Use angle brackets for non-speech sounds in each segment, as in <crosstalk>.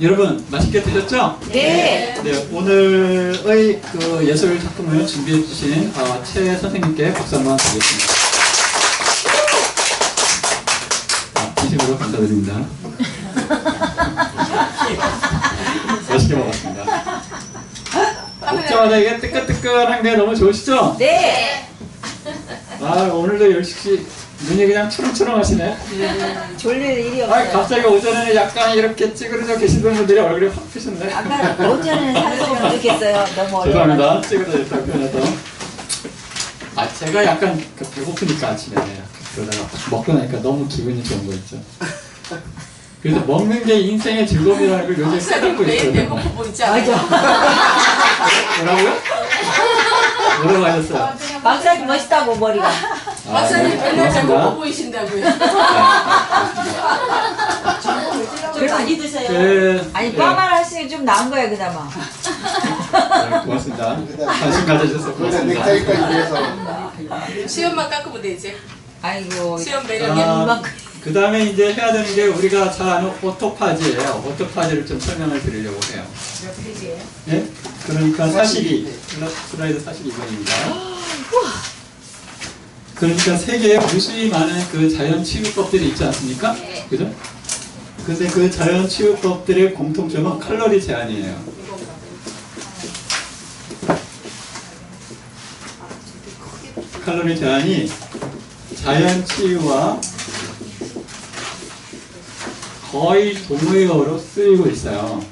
여러분 맛있게 드셨죠? 네. 네, 오늘의 그 예술 작품을 준비해 주신 어, 최 선생님께 박수 한번 드리겠습니다. 아, 진심으로 감사드립니다. <laughs> 맛있게 먹었습니다. 먹자마자 이게 뜨끈뜨끈한 게 너무 좋으시죠? 네. 아, 오늘도 10시 눈이 그냥 초롱초롱 하시네. 졸릴 일이 아, 없어요. 갑자기 오전에는 약간 이렇게 찌그러져 계시던 분들이 얼굴이 확 피셨네. 아까 오전에는 살았으면 좋겠어요. 너무 어려워. 죄송합니다. 찌그러졌다고 표현해서. 아, 제가 약간 그 배고프니까 아침에 그러다가 먹고 나니까 너무 기분이 좋은 거 있죠. 그래서 먹는 게 인생의 즐거움이라는 걸 요새 깨닫고 있어요. 배고파 보이지 않아요? 뭐라고요? 뭐라고 하셨어요? 박사님 멋있다고 머리가. 아, 박사님 네, 맨날. 배고파 보이신다고요. 좀 많이 드세요. 그, 아니 예. 빠만 하시는 게좀 나은 거야 그나마. 네, 고맙습니다. 관심 가져주셔서 그러다 고맙습니다. 넥타이까지 위해서 수염만 깎으면 되지. 아이고. 수염 매력이 아, 이만큼. 그 다음에 이제 해야 되는 게 우리가 잘 아는 오토파지예요. 오토파지를 좀 설명을 드리려고 해요. 몇 페이지예요? 예? 그러니까 42, 슬라이드 42번입니다. 그러니까 세계에 무수히 많은 그 자연 치유법들이 있지 않습니까? 그죠? 근데 그 자연 치유법들의 공통점은 칼로리 제한이에요. 칼로리 제한이 자연 치유와 거의 동의어로 쓰이고 있어요.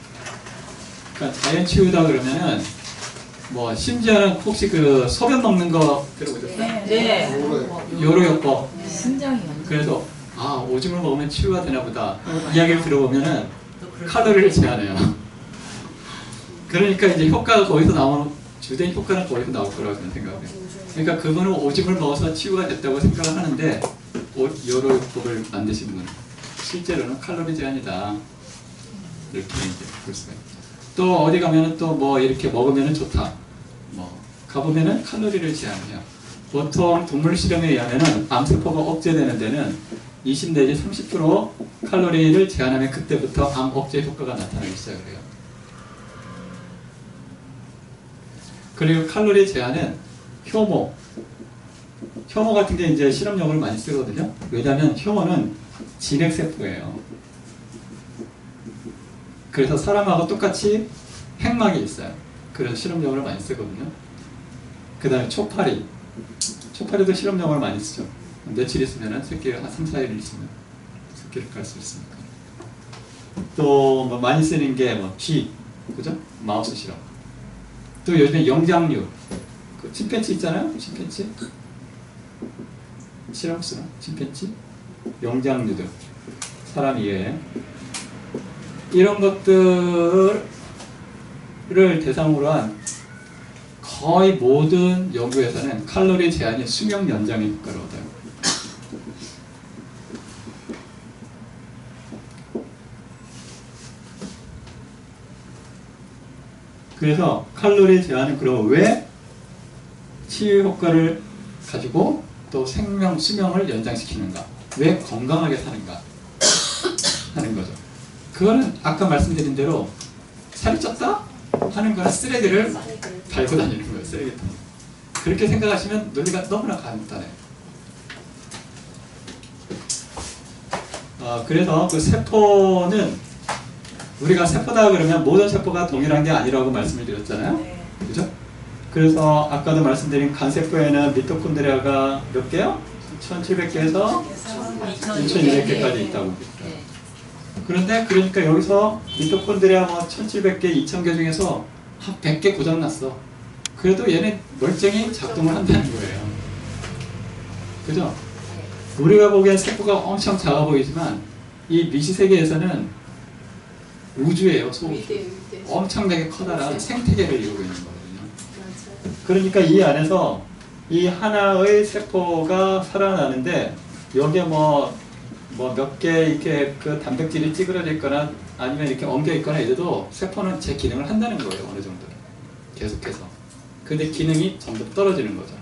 그러니까 자연 치유다 그러면은 뭐 심지어는 혹시 그 소변 먹는 거 들어보셨어요? 네. 요로요법. 심장이 그래서 아 오줌을 먹으면 치유가 되나 보다 이야기를 들어보면은 칼로리를 제한해요. <laughs> 그러니까 이제 효과가 거기서 나오는 주된 효과는 거기서 나올 거라고 저는 생각해요. 그러니까 그분은 오줌을 먹어서 치유가 됐다고 생각을 하는데 오- 요로요법을 만드신 분은 실제로는 칼로리 제한이다. 이렇게 이제 볼 수가 있죠. 또 어디 가면은 또뭐 이렇게 먹으면은 좋다. 뭐 가보면은 칼로리를 제한해요. 보통 동물 실험에 의하면은 암세포가 억제되는 데는 20 내지 30% 칼로리를 제한하면 그때부터 암 억제 효과가 나타나기 시작을 해요. 그리고 칼로리 제한은 효모, 효모 같은 게 이제 실험용으로 많이 쓰거든요. 왜냐하면 효모는 진핵세포예요. 그래서 사람하고 똑같이 핵막이 있어요. 그래서 실험용으로 많이 쓰거든요. 그 다음에 초파리. 초파리도 실험용으로 많이 쓰죠. 며칠 있으면 새끼가 한 3, 4일 있으면 새끼를 깔 수 있으니까. 또 뭐 많이 쓰는 게뭐 쥐, 그죠? 마우스 실험. 또 요즘에 영장류. 그 침팬치 있잖아요? 침팬치. 실험 쓰나? 침팬치? 영장류들. 사람 이외에. 이런 것들을 대상으로 한 거의 모든 연구에서는 칼로리 제한이 수명 효과를 얻어요. 그래서 칼로리 제한은 그럼 왜 치유 효과를 가지고 또 생명 수명을 연장시키는가? 왜 건강하게 사는가? 그거는 아까 말씀드린 대로 살이 쪘다 하는 거는 쓰레기를 달고 다니는 거예요. 쓰레기통. 그렇게 생각하시면 논리가 너무나 간단해요. 어, 그래서 그 세포는 우리가 세포다 그러면 모든 세포가 동일한 게 아니라고 말씀을 드렸잖아요. 그죠? 그래서 아까도 말씀드린 간세포에는 미토콘드리아가 몇 개요? 1700개에서 2200개까지 있다고 그런데 그러니까 여기서 미토콘드리아 뭐 1700개, 2000개 중에서 한 100개 고장났어. 그래도 얘네 멀쩡히 작동을 한다는 거예요. 그죠? 우리가 보기엔 세포가 엄청 작아 보이지만 이 미시세계에서는 우주예요, 소우주. 엄청나게 커다란 생태계를 이루고 있는 거거든요. 그러니까 이 안에서 이 하나의 세포가 살아나는데 여기에 뭐 뭐 몇 개 이렇게 그 단백질이 찌그러져 있거나 아니면 이렇게 엉겨 있거나 이래도 세포는 제 기능을 한다는 거예요 어느 정도 계속해서 근데 기능이 점점 떨어지는 거죠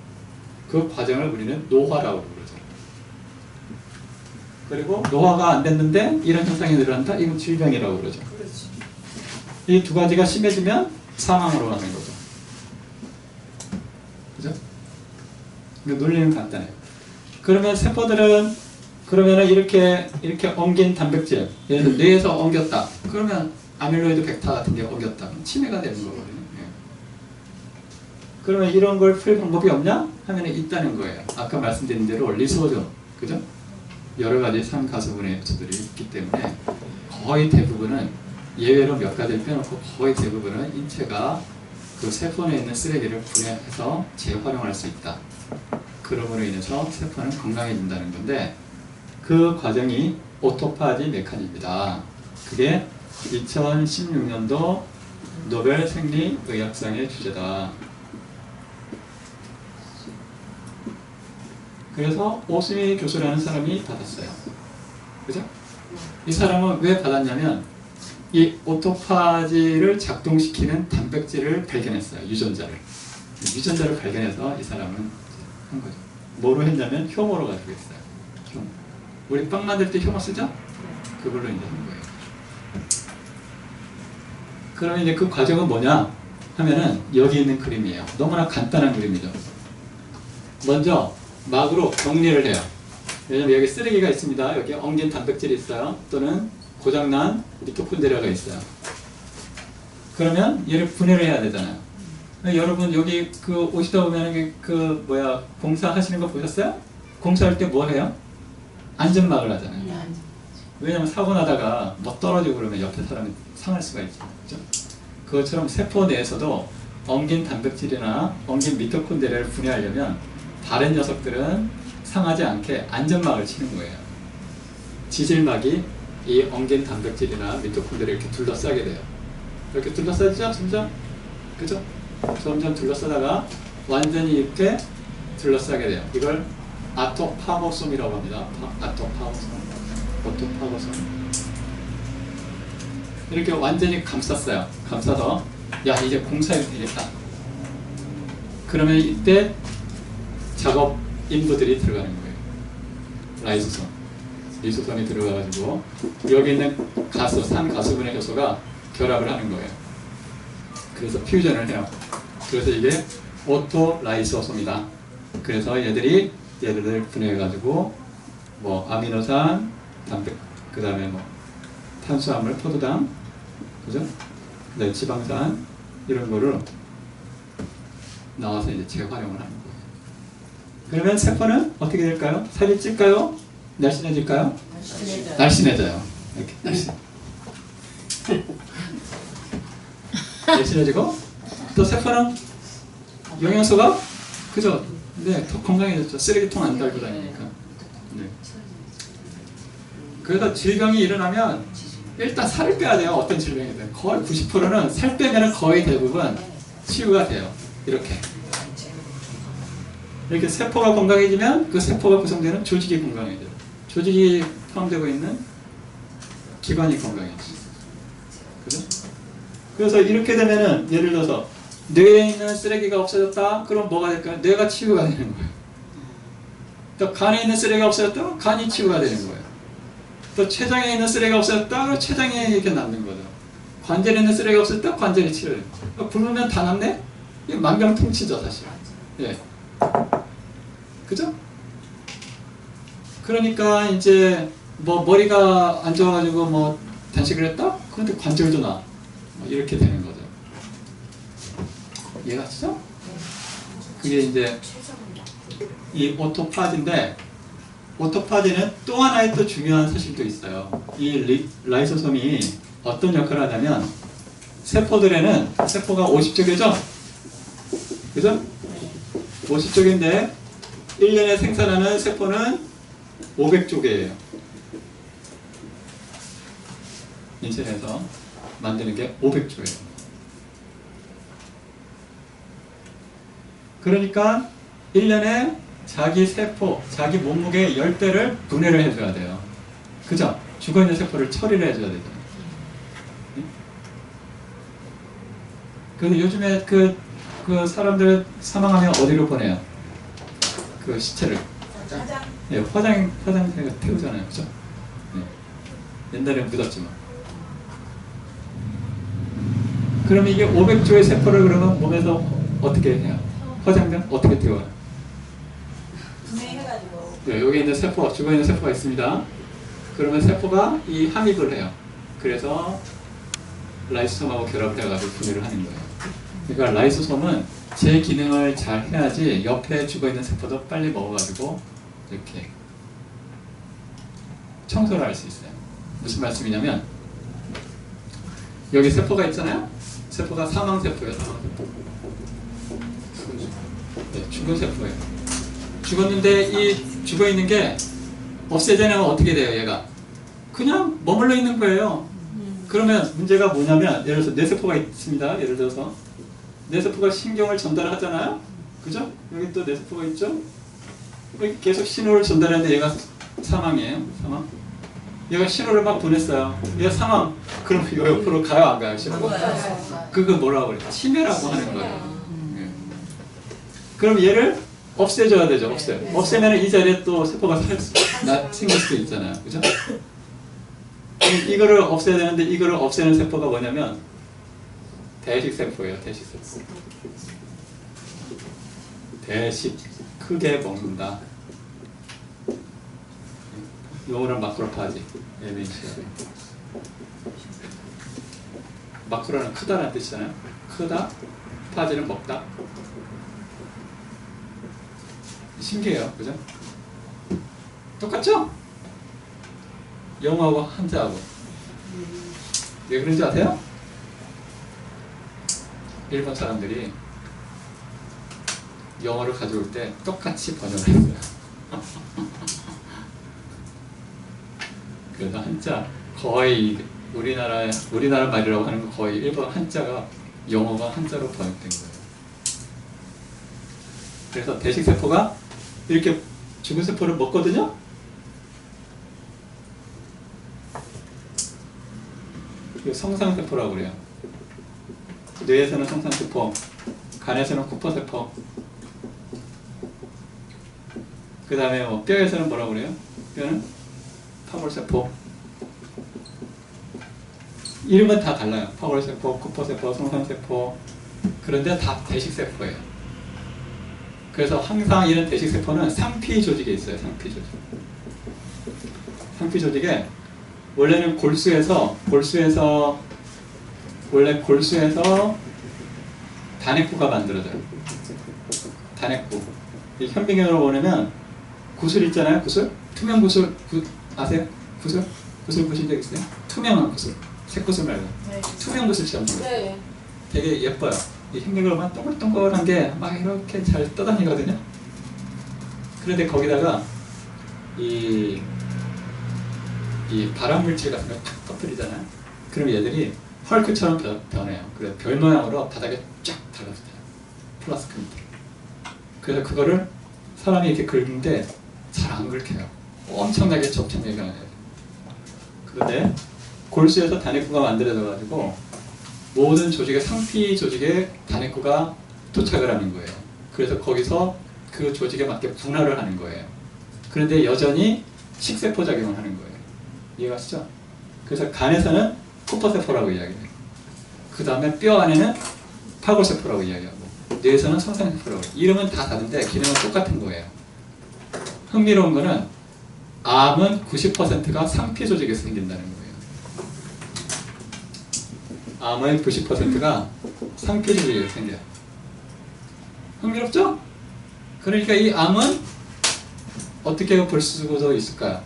그 과정을 우리는 노화라고 부르죠 그리고 노화가 안 됐는데 이런 현상이 늘어난다? 이건 질병이라고 그러죠. 이 두 가지가 심해지면 사망으로 가는 거죠. 그죠? 그 논리는 간단해요. 그러면 세포들은 그러면은 이렇게 이렇게 엉긴 단백질, 예를 들어 뇌에서 엉겼다. 그러면 아밀로이드 벡터 같은 게 엉겼다. 그럼 치매가 되는 거거든요. 예. 그러면 이런 걸 풀 방법이 없냐? 하면 있다는 거예요. 아까 말씀드린 대로 리소존, 그죠? 여러 가지 산가수분해 요소들이 있기 때문에 거의 대부분은 예외로 몇 가지를 빼놓고 거의 대부분은 인체가 그 세포 내에 있는 쓰레기를 분해해서 재활용할 수 있다. 그러므로 인해서 세포는 건강해진다는 건데 그 과정이 오토파지 메카니입니다. 그게 2016년도 노벨 생리의학상의 주제다. 그래서 오스미 교수라는 사람이 받았어요. 그죠? 이 사람은 왜 받았냐면 이 오토파지를 작동시키는 단백질을 발견했어요. 유전자를. 유전자를 발견해서 이 사람은 한 거죠. 뭐로 했냐면 효모로 가지고 했어요. 우리 빵 만들 때 효모 쓰죠? 그걸로 이제 한 거예요. 그럼 이제 그 과정은 뭐냐? 하면은 여기 있는 그림이에요. 너무나 간단한 그림이죠. 먼저 막으로 격리를 해요. 왜냐면 여기 쓰레기가 있습니다. 여기 엉긴 단백질이 있어요. 또는 고장난 미토콘드리아가 있어요. 그러면 얘를 분해를 해야 되잖아요. 여러분 여기 그 오시다 보면 그 뭐야 공사하시는 거 보셨어요? 공사할 때 뭐 해요? 안전막을 하잖아요. 왜냐면 사고 나다가 뭐 떨어지고 그러면 옆에 사람이 상할 수가 있죠. 그죠? 그것처럼 세포 내에서도 엉긴 단백질이나 엉긴 미토콘드리아를 분해하려면 다른 녀석들은 상하지 않게 안전막을 치는 거예요. 지질막이 이 엉긴 단백질이나 미토콘드리아를 이렇게 둘러싸게 돼요. 이렇게 둘러싸죠, 점점? 그죠? 점점 둘러싸다가 완전히 이렇게 둘러싸게 돼요. 이걸 아토파고솜이라고 합니다. 파- 아토파고솜. 오토파고솜. 이렇게 완전히 감쌌어요. 감싸서 야 이제 공사해도 되겠다. 그러면 이때 작업 인부들이 들어가는 거예요. 라이소솜. 리소솜이 들어가가지고 여기 있는 가스, 산 가수분해 효소가 결합을 하는 거예요. 그래서 퓨전을 해요. 그래서 이게 오토라이소솜이다. 그래서 얘들이 얘들을 분해해가지고 뭐 아미노산, 단백, 그 다음에 뭐 탄수화물, 포도당, 그죠? 그다음에 지방산 이런 거를 나와서 이제 재활용을 하는 거예요. 그러면 세포는 어떻게 될까요? 살이 찔까요? 날씬해질까요? 날씬해져요. 이렇게 날씬. <laughs> 날씬해지고 또 세포는 영양소가 그죠? 네, 더 건강해졌죠. 쓰레기통 안 달고 다니니까. 네. 그래서 질병이 일어나면 일단 살을 빼야 돼요. 어떤 질병이든 거의 90%는 살 빼면 거의 대부분 치유가 돼요. 이렇게. 이렇게 세포가 건강해지면 그 세포가 구성되는 조직이 건강해져요. 조직이 포함되고 있는 기관이 건강해져요. 그죠? 그래서 이렇게 되면은 예를 들어서 뇌에 있는 쓰레기가 없어졌다. 그럼 뭐가 될까요? 뇌가 치유가 되는 거예요. 또 간에 있는 쓰레기가 없어졌다. 간이 치유가 되는 거예요. 또 췌장에 있는 쓰레기가 없어졌다. 췌장에 이렇게 남는 거죠. 관절에 있는 쓰레기가 없어졌다. 관절이 치료돼요. 굶으면 다 남네? 이게 만병통치죠 사실. 예. 그죠? 그러니까 이제 뭐 머리가 안 좋아가지고 뭐 단식을 했다? 그런데 관절도 나. 뭐 이렇게 되는. 이 해가시죠? 그게 이제 이 오토파지인데 오토파지는 또 하나의 또 중요한 사실도 있어요. 이 리, 라이소솜이 어떤 역할을 하냐면 세포들에는 세포가 50쪽이죠? 그죠? 50쪽인데 1년에 생산하는 세포는 500쪽이에요. 인체에서 만드는 게 500조예요. 그러니까 1년에 자기 세포, 자기 몸무게의 10배를 분해를 해줘야 돼요. 그죠? 죽어있는 세포를 처리를 해줘야. 응? 근데 요즘에 그, 그 사람들 사망하면 어디로 보내요? 그 시체를. 예, 화장, 화장실에 태우잖아요. 그죠? 옛날에는 묻었지만. 그럼 이게 500조의 세포를 그러면 몸에서 어떻게 해요? 화장면 어떻게 띄워요? 분해해가지고. 네, 여기 있는 세포, 죽어 있는 세포가 있습니다. 그러면 세포가 이 함입을 해요. 그래서 라이소솜하고 결합을 해가지고 분해를 하는 거예요. 그러니까 라이소솜은 제 기능을 잘 해야지 옆에 죽어 있는 세포도 빨리 먹어가지고 이렇게 청소를 할 수 있어요. 무슨 말씀이냐면 여기 세포가 있잖아요. 세포가 사망 세포예요. 사망 세포. 네, 죽은 세포예요. 죽었는데 이 죽어 있는 게 없애자면 어떻게 돼요, 얘가? 그냥 머물러 있는 거예요. 그러면 문제가 뭐냐면 예를 들어서 뇌세포가 있습니다. 예를 들어서 뇌세포가 신경을 전달하잖아요. 그죠? 여기 또 뇌세포가 있죠? 계속 신호를 전달하는데 얘가 사망이에요. 사망. 얘가 신호를 막 보냈어요. 얘가 사망. 그럼 요 옆으로 가요, 안 가요? 신호. 그거 뭐라고 그래? 치매라고 하는 거예요. 예. 그럼 얘를 없애줘야 되죠. 없애. 없애면 이 자리에 또 세포가 나, 생길 수도 있잖아요. 그죠? 그럼 이거를 없애야 되는데 이거를 없애는 세포가 뭐냐면 대식 세포예요. 대식 세포. 대식 크게 먹는다. 용어는 마크로파지. 에메시아. 마크로는 크다라는 뜻이잖아요. 크다, 파지는 먹다. 신기해요, 그죠? 똑같죠? 영어하고 한자하고. 왜 그런지 아세요? 일본 사람들이 영어를 가져올 때 똑같이 번역을 했어요. <laughs> 그래서 한자 거의 우리나라 우리나라 말이라고 하는 거 거의 일본 한자가 영어가 한자로 번역된 거예요. 그래서 대식 세포가 이렇게 죽은 세포를 먹거든요. 이거 성상세포라고 그래요. 뇌에서는 성상세포, 간에서는 쿠퍼세포, 그 다음에 뭐 뼈에서는 뭐라고 그래요? 뼈는 파골세포. 이름은 다 달라요. 파골세포, 쿠퍼세포, 성상세포. 그런데 다 대식세포예요. 그래서 항상 이런 대식세포는 상피 조직에 있어요. 상피 조직. 상피 조직에 원래는 골수에서 골수에서 원래 골수에서 단핵구가 만들어져요. 단핵구. 이 현미경으로 보면 구슬 있잖아요. 구슬. 투명 구슬 구, 아세요? 구슬? 구슬 보신 적 있어요? 투명한 구슬. 새 구슬 말고. 투명 구슬처럼. 네. 되게 예뻐요. 이 현미경으로만 동글동글한 게 막 이렇게 잘 떠다니거든요. 그런데 거기다가 이, 이 발암 물질 같은 걸 탁 터뜨리잖아요. 그럼 얘들이 헐크처럼 변- 변해요. 그래서 별 모양으로 바닥에 쫙 달라붙어요. 플라스크 밑에. 그래서 그거를 사람이 이렇게 긁는데 잘 안 긁혀요. 엄청나게 접착력이 강해요. 그런데 골수에서 단핵구가 만들어져 가지고 모든 조직의 상피 조직에 단핵구가 도착을 하는 거예요. 그래서 거기서 그 조직에 맞게 분할을 하는 거예요. 그런데 여전히 식세포 작용을 하는 거예요. 이해가시죠? 그래서 간에서는 쿠퍼세포라고 이야기해요. 그 다음에 뼈 안에는 파골세포라고 이야기하고 뇌에서는 성상세포라고. 이름은 다 다른데 기능은 똑같은 거예요. 흥미로운 거는 암은 90%가 상피 조직에서 생긴다는 거예요. 암의 90%가 상피 조직에서 생겨요. 흥미롭죠? 그러니까 이 암은 어떻게 볼 수가 있을까요?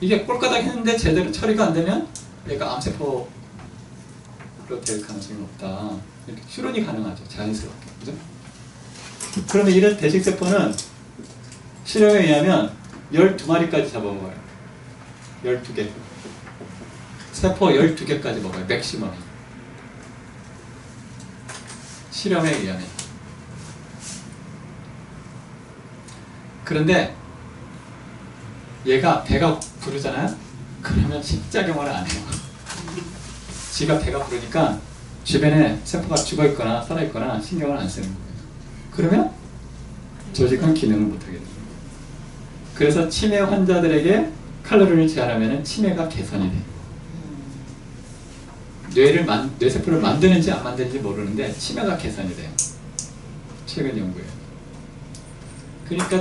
이게 꼴까닥 했는데 제대로 처리가 안 되면 얘가 암세포로 될 가능성이 높다. 이렇게 추론이 가능하죠. 자연스럽게. 그죠? 그러면 이런 대식세포는 실험에 의하면 12마리까지 잡아먹어요. 12개. 세포 12개까지 먹어요. 맥시멈이. 실험에 의하면. 그런데 얘가 배가 부르잖아요? 그러면 식작용을 안 해요. 지가 배가 부르니까 주변에 세포가 죽어 있거나 살아 있거나 신경을 안 쓰는 거예요. 그러면 조직은 기능을 못하게 돼요. 그래서 치매 환자들에게 칼로리를 제한하면 치매가 개선이 돼요. 뇌를 만, 뇌세포를 만드는지 안 만드는지 모르는데 치매가 개선이 돼요. 최근 연구에. 그러니까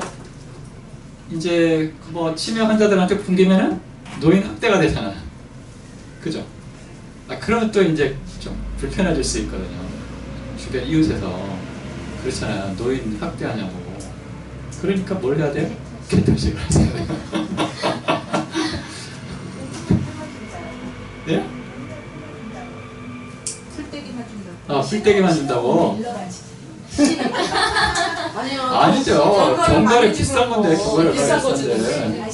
이제 뭐 치매 환자들한테 굶기면은 노인 학대가 되잖아. 그죠? 아, 그러면 또 이제 좀 불편해질 수 있거든요. 주변 이웃에서 그렇잖아요. 노인 학대하냐고. 그러니까 뭘 해야 돼요? 개털식을 돼요. <laughs> 네? 아, 풀떼기만 준다고? 아니요. 아니죠. 견과류 비싼 건데, 그거를 비싼 거 비싼데. 주는데.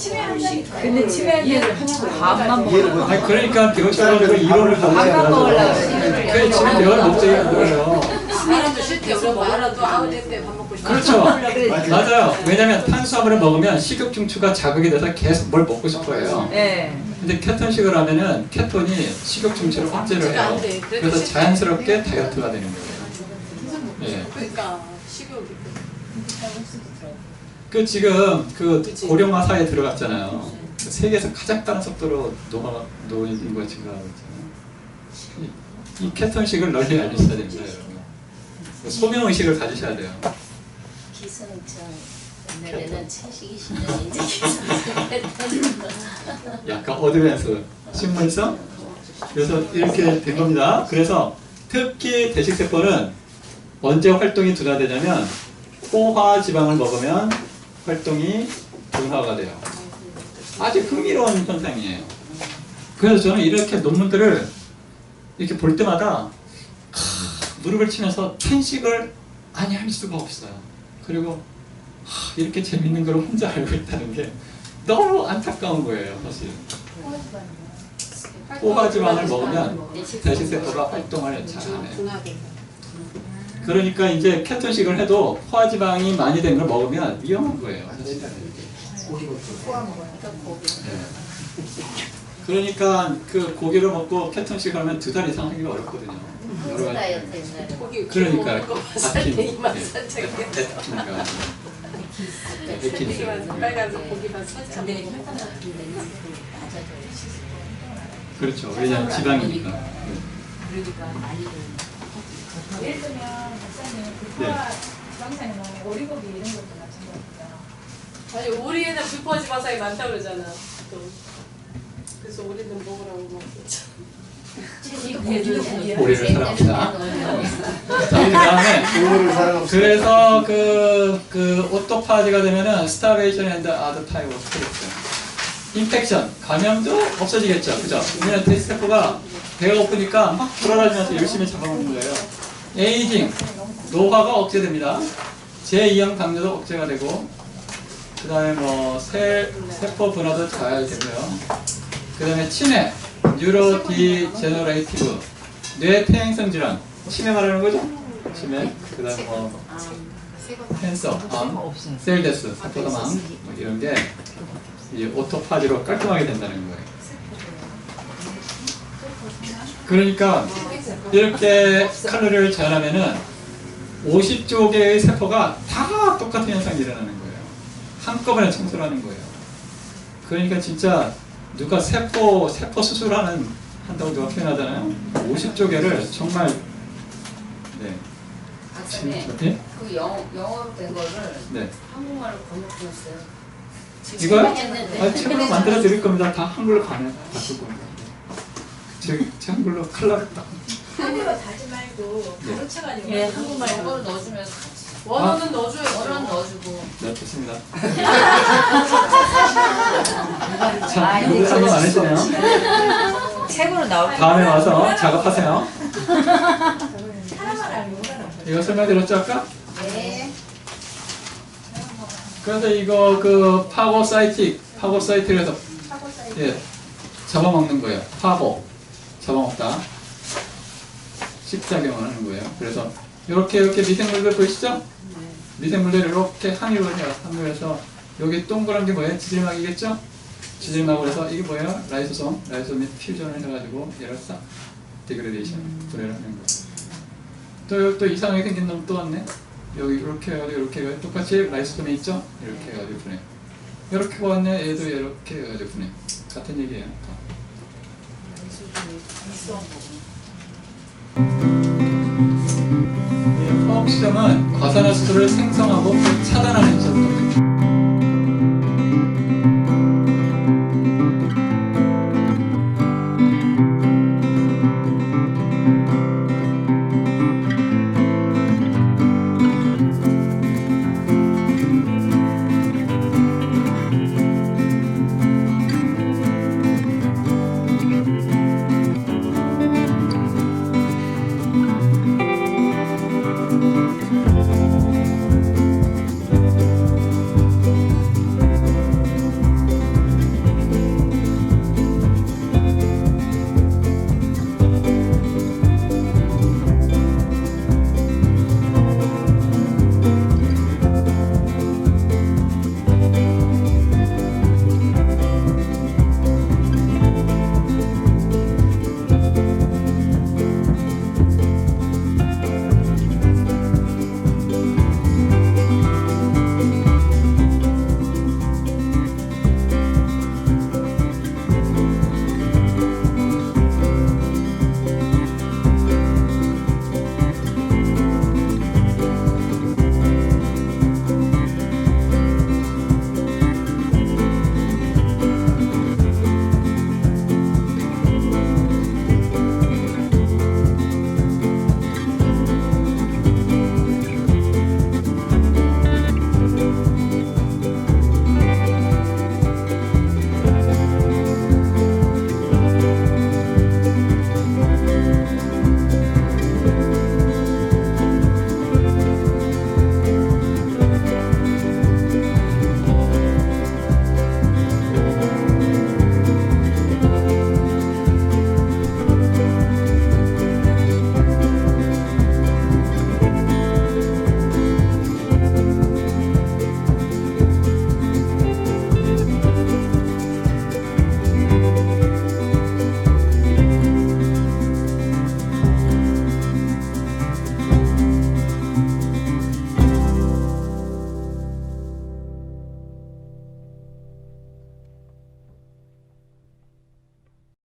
근데 치매는 밥만 이해를 먹어. 못 아니, 그러니까 이론을 밥만 먹으려고 그래. 그게 치매 대화를 목적이 그거예요. 그거 먹으라도 아우데 때밥 먹고 싶어. <laughs> 그렇죠. 맞아요. 맞아요. 왜냐면 탄수화물을 먹으면 식욕 중추가 자극이 돼서 계속 뭘 먹고 싶어해요. 예. 근데 케톤식을 하면은 케톤이 식욕 중추를 억제를 해요. 안 돼. 그래도 그래서 자연스럽게 다이어트가 되는 거예요. 예. 그러니까 식욕이. 그 지금 그 그치. 고령화 사회에 들어갔잖아요. 그 세계에서 가장 빠른 속도로 노화 노인 인구가 증가하고 있잖아요. 이, 이 케톤식을 널리 알리셔야 됩니다. 소명 의식을 가지셔야 돼요. 옛날에는 약간 어드밴스 식물성. 그래서 이렇게 된 겁니다. 그래서 특히 대식세포는 언제 활동이 둔화되냐면 포화 지방을 먹으면 활동이 둔화가 돼요. 아주 흥미로운 현상이에요. 그래서 저는 이렇게 논문들을 이렇게 볼 때마다 하, 무릎을 치면서 탄식을 아니 할 수가 없어요. 그리고 하, 이렇게 재밌는 걸 혼자 알고 있다는 게 너무 안타까운 거예요, 사실. 포화지방을 먹으면 대식세포가 활동을 잘 안 해요. 그러니까 이제 케톤식을 해도 포화지방이 많이 된 걸 먹으면 위험한 거예요. 네. 그러니까 그 고기를 먹고 케톤식을 하면 두 달 이상 하기가 어렵거든요. 여러 가지. 다이어트 옛날에 고기 그러니까 먹고 살떼기만 예. 살짝. 에티인가. 살떼기만 빨간색 고기만 살짝. 근데 혈당 같은 데는 맞아져요 그렇죠. 왜냐하면 지방이니까. 네. 그러니까 많이들 예를 들면 박사님 그 네. 포화 지방산에 나오는 오리고기 이런 것도 마찬가지죠. 아니 우리에는 불포화 지방산이 많다 그러잖아. 또. 그래서 우리는 먹으라고 먹겠죠. 우리를 사랑합니다. 자, 그 다음에 부모를 사랑합시다. 그래서 그, 그 오토파지가 되면은 스타베이션 앤드 아더 타입 오브 스트레스 인펙션, 감염도 없어지겠죠. 그죠? 왜냐면 대스세포가 배가 고프니까 막 돌아다니면서 열심히 잡아먹는 거예요. 에이징, 노화가 억제됩니다. 제2형 당뇨도 억제가 되고 그 다음에 뭐 세, 세포 분화도 잘 되고요. 그 다음에 치매, 뉴로 디제너레이티브, 뇌 퇴행성 질환, 치매 말하는 거죠? 치매, 그 다음에 뭐 캔서, 암, 셀데스, 세포 사망 뭐 이런 게 오토파지로 깔끔하게 된다는 거예요. 그러니까 이렇게 칼로리를 제한하면은 50조 개의 세포가 다 똑같은 현상이 일어나는 거예요. 한꺼번에 청소를 하는 거예요. 그러니까 진짜 누가 세포 세포 수술하는 한다고 누가 표현하잖아요. 50조 개를 정말 네. 네? 그 영어, 영어로 된 거를 네. 한국말로 번역했어요 이거요? 했는데. 아, 책으로 만들어 드릴 겁니다. 다 한글로 가면 바꿀 겁니다. 제, 제 한글로 칼라를 딱. 한글로 다지 말고 네. 가르쳐가지고 예, 한국말 영어로 넣어주면 같이 원어는 넣어줘야죠. 원어는 넣어주고 네, 좋습니다. 아, <laughs> 자, 요거 한번 안 해주네요. <laughs> 책으로 나올 때. 다음에 와서 작업하세요. 사람만 알고 모르는 이거 설명드렸죠, 아까? 네 그래서 이거 그 파고 사이틱, 파고 사이틱에서 사고 사이트. 예, 잡아먹는 거예요. 파고, 잡아먹다. 식작용을 하는 거예요. 그래서 이렇게 이렇게 미생물들 보이시죠? 미생물들 이렇게 항유를 해요. 항유해서 여기 동그란 게 뭐예요? 지질막이겠죠? 지질막을 해서 이게 뭐예요? 라이소솜, 라이소솜이 퓨전을 해가지고 얘를 싹 디그레데이션 분해를 하는 거예요. 또, 또 이상하게 생긴 놈 또 왔네. 여기 이렇게 해가지고 이렇게 해가지고 똑같이 라이소솜이 있죠? 이렇게 해가지고 분해. 이렇게 왔네. 얘도 이렇게 해가지고 분해. 같은 얘기예요. 다. 시점은 과산화수소를 생성하고 또 차단하는 시점입니다. Música